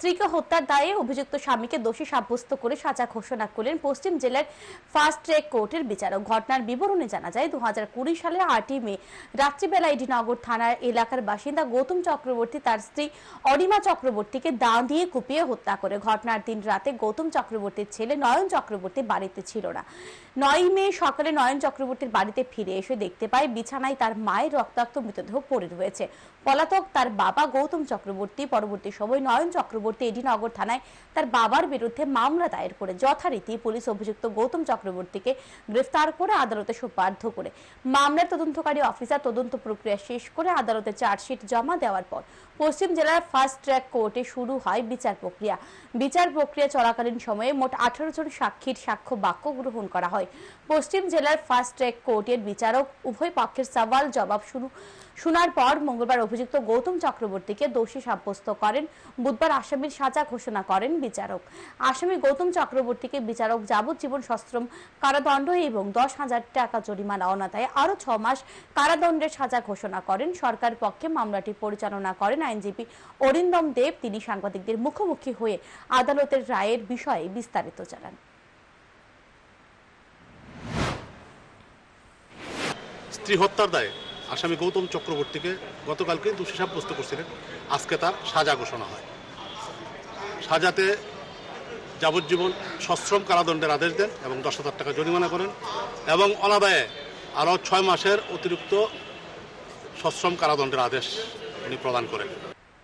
স্ত্রীকে হত্যার দায়ে অভিযুক্ত স্বামীকে দোষী সাব্যস্ত করে সাজা ঘোষণা করলেন পশ্চিম জেলার ফার্স্ট ট্র্যাক কোর্টের বিচারক। ঘটনার বিবরণে জানা যায় দু সালের আটই মে, রাত্রিবেলা এডিনগর থানার এলাকার বাসিন্দা গৌতম চক্রবর্তী তার স্ত্রী অরিমা চক্রবর্তীকে দা দিয়ে কুপিয়ে হত্যা করে। ঘটনার দিন রাতে গৌতম চক্রবর্তীর ছেলে নয়ন চক্রবর্তী বাড়িতে ছিল না। নয় মে সকালে নয়ন চক্রবর্তীর বাড়িতে ফিরে এসে দেখতে পায়, বিছানায় তার মায়ের রক্তাক্ত মৃতদেহ পড়ে রয়েছে। পলাতক তার বাবা গৌতম চক্রবর্তী পরবর্তী সময় নয়ন চক্রবর্তী এডিনগর থানায় তার বাবার বিরুদ্ধে মামলা দায়ের করে যথারীতি পুলিশ অভিযুক্ত গৌতম চক্রবর্তীকে গ্রেফতার করে আদালতে সোপার্দ করে। মামলার তদন্তকারী অফিসার তদন্ত প্রক্রিয়া শেষ করে আদালতে চার্জশিট জমা দেওয়ার পর পশ্চিম জেলার ফার্স্ট ট্র্যাক কোর্টে শুরু হয় বিচার প্রক্রিয়া। বিচার প্রক্রিয়া চলাকালীন সময়ে মোট আঠারো জন সাক্ষীর সাক্ষ্য বাক্য গ্রহণ করা হয়। পশ্চিম জেলার ফার্স্ট ট্র্যাক কোর্টের বিচারক উভয় পক্ষের সওয়াল জবাব শুরু শোনার পর মঙ্গলবার অভিযুক্ত গৌতম চক্রবর্তীকে দোষী সাব্যস্ত করেন। বুধবার আসামির সাজা ঘোষণা করেন বিচারক। আসামি গৌতম চক্রবর্তীকে বিচারক যাবজ্জীবন সশ্রম, কারাদণ্ড এবং দশ হাজার টাকা জরিমানা অনাদায়ে আরও ছ মাস কারাদণ্ডের সাজা ঘোষণা করেন। সরকার পক্ষে মামলাটি পরিচালনা করেন আইনজীবী অরিন্দম দেব। তিনি সাংবাদিকদের মুখোমুখি হয়ে আদালতের রায়ের বিষয়ে বিস্তারিত জানান। স্ত্রী হত্যার দায়ে আসামি গৌতম চক্রবর্তীকে গতকালকে দোষী সাব্যস্ত করছিলেন। আজকে তার সাজা ঘোষণা হয়। সাজাতে যাবজ্জীবন সশ্রম কারাদণ্ডের আদেশ দেন এবং দশ হাজার টাকা জরিমানা করেন এবং অনাদায়ে আরও ছয় মাসের অতিরিক্ত সশ্রম কারাদণ্ডের আদেশ উনি প্রদান করেন।